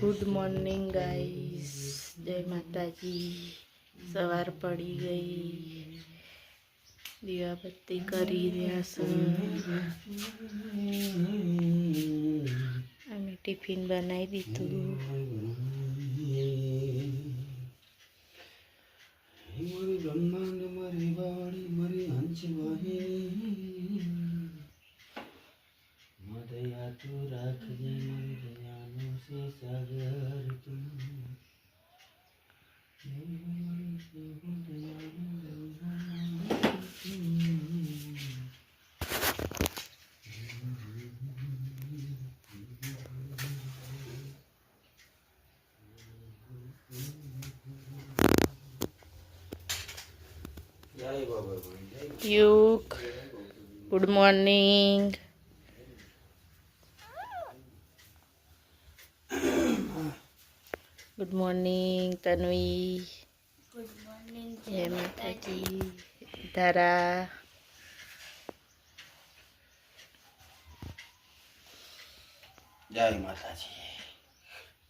Good morning guys જય માતાજી સવાર પડી ગઈ. દીવાબત્તી કરી રહ્યા છું. અમે ટિફિન બનાવી દીધું. Yug good morning. Good morning, Tanvi. Good morning જય માતાજી ધારા. જય માતાજી.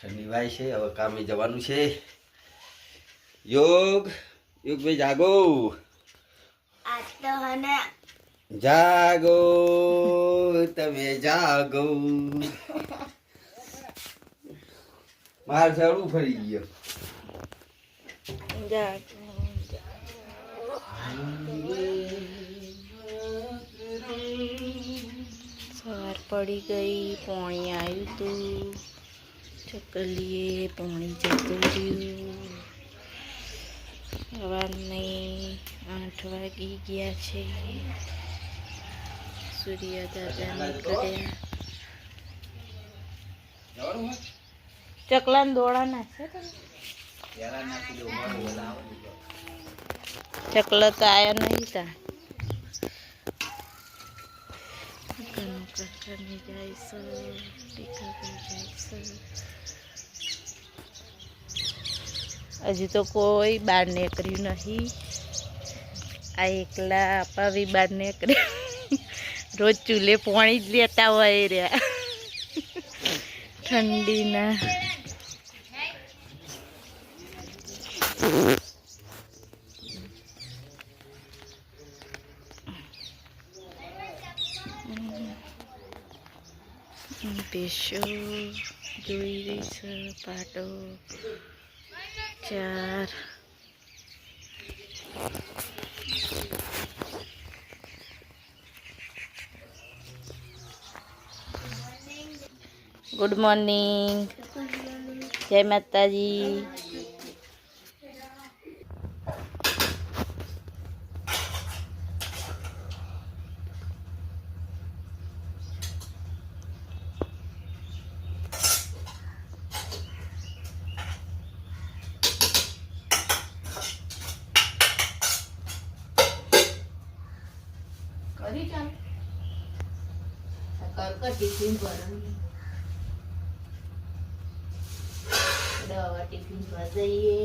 ઠંડી વાય છે, હવે કામે જવાનું છે. યોગ, યોગભાઈ જાગો. જાગો તમે જાગો માર ઝાડું ફરી ગયો સવાર પડી ગઈ પોણી આવ્યું તું ચકલીએ પોણી જતું રહ્યું સવારને આઠ વાગી ગયા છે. સૂર્ય દાદા નીકળ્યા ચકલાને દોડા નાખે ચકલા તો આયા નહીં તા. કાનો કાકાને જાય છે ટીકા જાય છે. હજી તો કોઈ બહાર નીકળ્યું નહીં. આ એકલા આપા બી બહાર નીકળ્યા. રોજ ચૂલે પાણી જ લેતા હોય રહ્યા. ઠંડીના. પેશો જોઈ રહી છે પાટો. ચાર ગુડ મોર્નિંગ જય માતાજી કરી ચાલ કર કર ટિફિન દવા ટિફિન પર જઈએ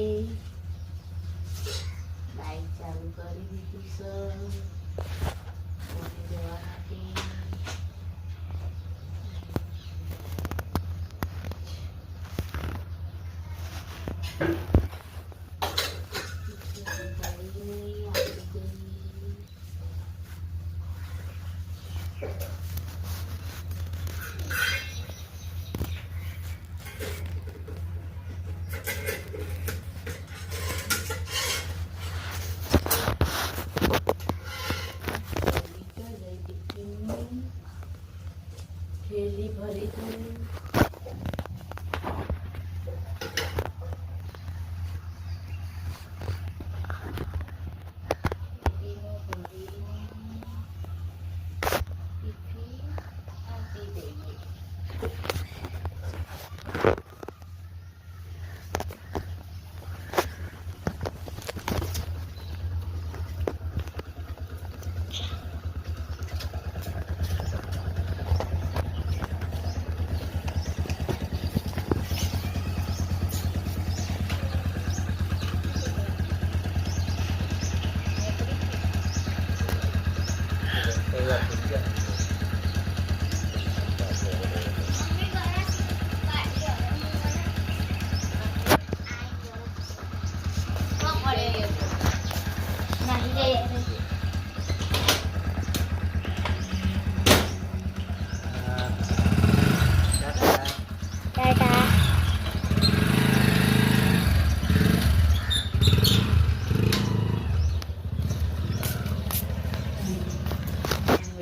લાઈટ ચાલુ કરી દીધું છે જવા માટે What are you doing?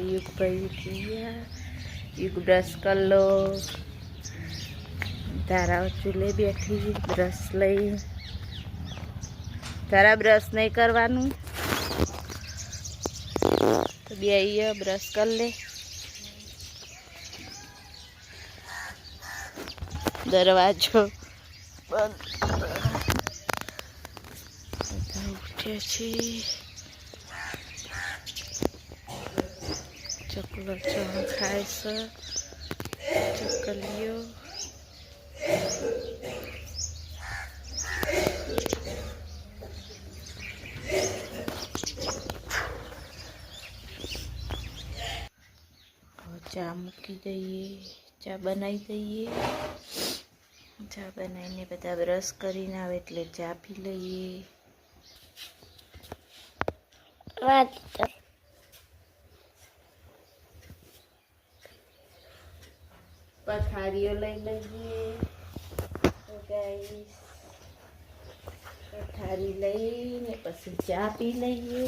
ઉઠી ગયા યુગ બ્રશ કરી લો તારા ચૂલે બેઠી બ્રશ લઈ તારા બ્રશ નહીં કરવાનું તો બે અહીંયા બ્રશ કરી લે દરવાજો બંધ બધા ઉઠે ચકલો ચણ ખાય છે ચકલીઓ ચા મૂકી દઈએ ચા બનાવી દઈએ ચા બનાવીને બધા બ્રશ કરીને આવે એટલે ચા પી લઈએ વાત લઈ લઈએ તો લઈને પછી ચા પી લઈએ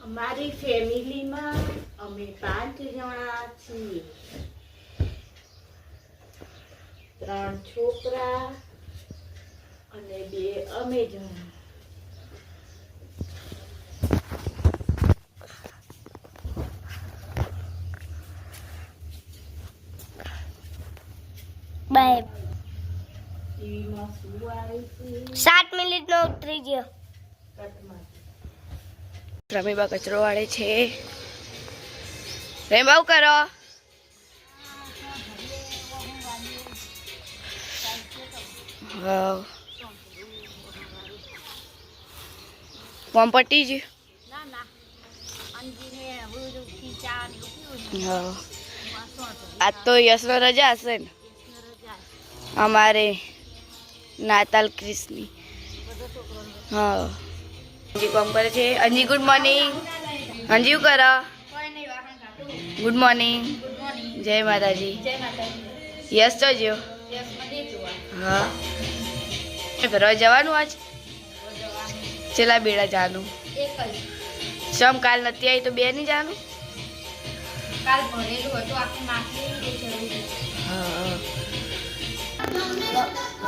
અમારી ફેમિલીમાં અમે પાંચ જણા છીએ. ત્રણ છોકરા અને બે અમેઝોન. બાય. સાત મિનિટ નો ઉતરી ગયો રમીબા કચરો વાળે છે. રેમ્બા શું કરો. હા કોમ પટી જ આજ તો યશનો રજા હશે ને. અમારે નાતાલ ક્રિસની હા. કરે છે? અંજી ગુડ મોર્નિંગ. અંજી કર? Good morning. જય માતાજી. યશ તો જો હા. ફરવા જવાનું આજ? છેલ્લા બેડા જાનું. સમ કાલ નથી આવી તો બે નહીં હા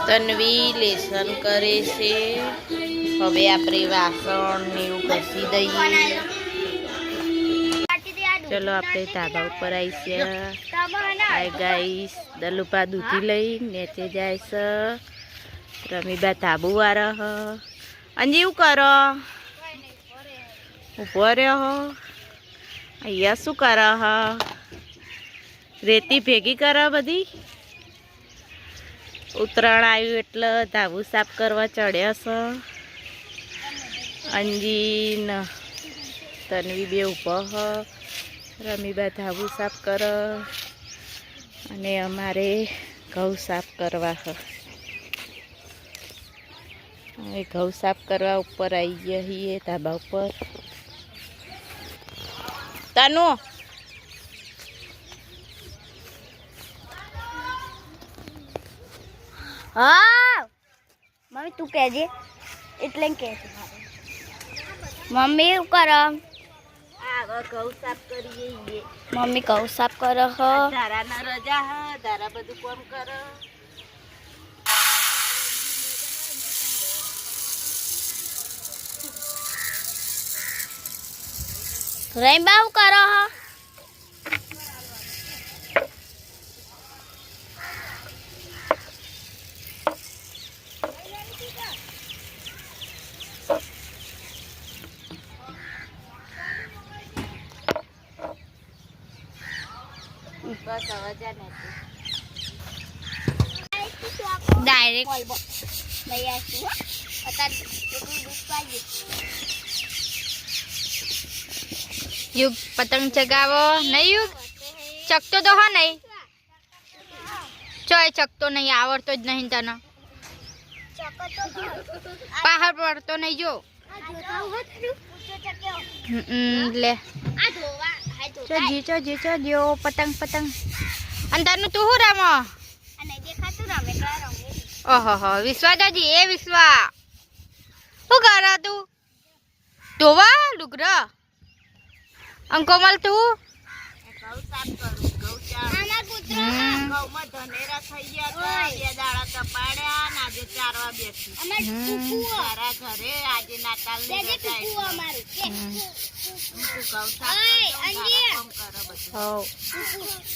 તન્વી લેસન કરે છે. હવે આપણે વાસણ ને એવું ઘસી દઈએ. ચલો આપણે ધાબા ઉપર આવીશું. હાય ગાઈસ દલુપા દૂધી લઈ નેચે જાય છે. રમીબા ધાબુ વાળા હ. અંજી, શું કરો? ઊભો રહ્યો હો. અહીંયા શું કરો હ? રેતી ભેગી કરો બધી? ઉત્તરાયણ આવ્યું એટલે ધાબુ સાફ કરવા ચડ્યા છો. અંજી, ન. તન્વી બે ઊભો હ. રમીબા ધાબુ સાફ કર. અને અમારે ઘઉં સાફ કરવા હ. હવે ઘઉં સાફ કરવા ઉપર આવી ગયા છીએ ધાબા ઉપર. તનુ? હા. મમ્મી તું કહેજે. એટલે કે મમ્મી શું કરો? આગળ ઘઉં સાફ કરીએ મમ્મી ઘઉં સાફ કરો ધારા ના રજા હ ધારા બધું કોમ કર. રહીબા શું કરો હ બસ હવે જા ને ડાયરેક્ટ લઈ આવીશું હો. અત્યારે એટલું દૂધ પાઈએ. યુગ પતંગ ચગાવો. નહીં યુગ? ચકતો તો હા નહીં. ચોય ચકતો નહીં, આવડતો જ નહીં તને. પહાડ પડતો નહીં જો. લે. ચોજી ચોજી ચોજ્યો પતંગ પતંગ. અને તને તું શું રામો? ઓહો વિશ્વા દાદી, એ વિશ્વા. શું કરો તું? ધોવા લુગરા અંકોમલ તું. ઘઉં સાફ કરું ઘઉં ચાર નાના કૂતરા. હમ. ઘઉંમાં ધનેરા થઈ ગયા હતા. બે ને આજે ચારવા બેઠી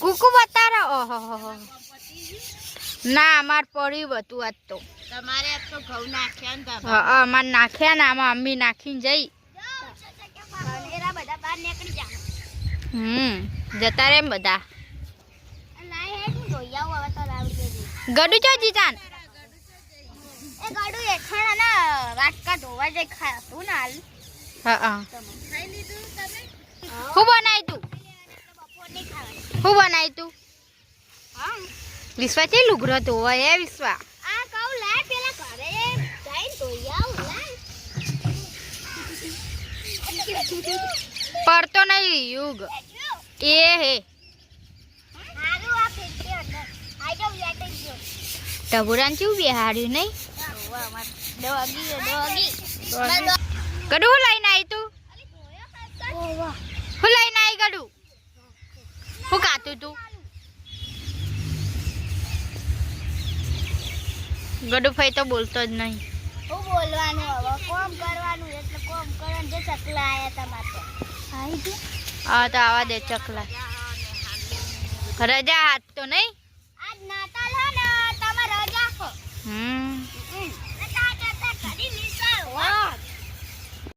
કુકુ બતારા ઓહો. ના અમાર પડ્યું હતું આજ તો. તમારે આજ તો ઘઉં નાખ્યા ને. હા અમાર નાખ્યા ને આમાં અમ્મી નાખીને જઈ ધનેરા બધા બહાર નીકળી જા હમ જતા રે બધા. હે ગડુ ચો જીતાન એ ગાડું એઠાણા ના વાટકા ધોવા જઈ ખાતું ને હાલ. હા હા. બનાય તું? શું બનાય તું? હા વિશ્વા છે લુગરો તો એ વિશ્વા? આ કહું લાય પેલા ઘરે જઈને ધોઈ આવું લાય પડતો નહીં યુગ. એ હે. ટભુરાન ચેવું બેહાડ્યું નહીં? ડોગી હું લઈને આવી તું? હું લઈને આવી ગડુ? હું કાતું તું? ગડુ ફઈ તો બોલતો જ નહીં. હું બોલવાનું હવે. કોમ કરવાનું એટલે કોમ કરવાનું. જે ચકલા આયા તમારે હા તો આવા દે ચકલા. રજા હાથ તો નહીં? આજ નાતાલ હે ને તમારે રજા છે હમ.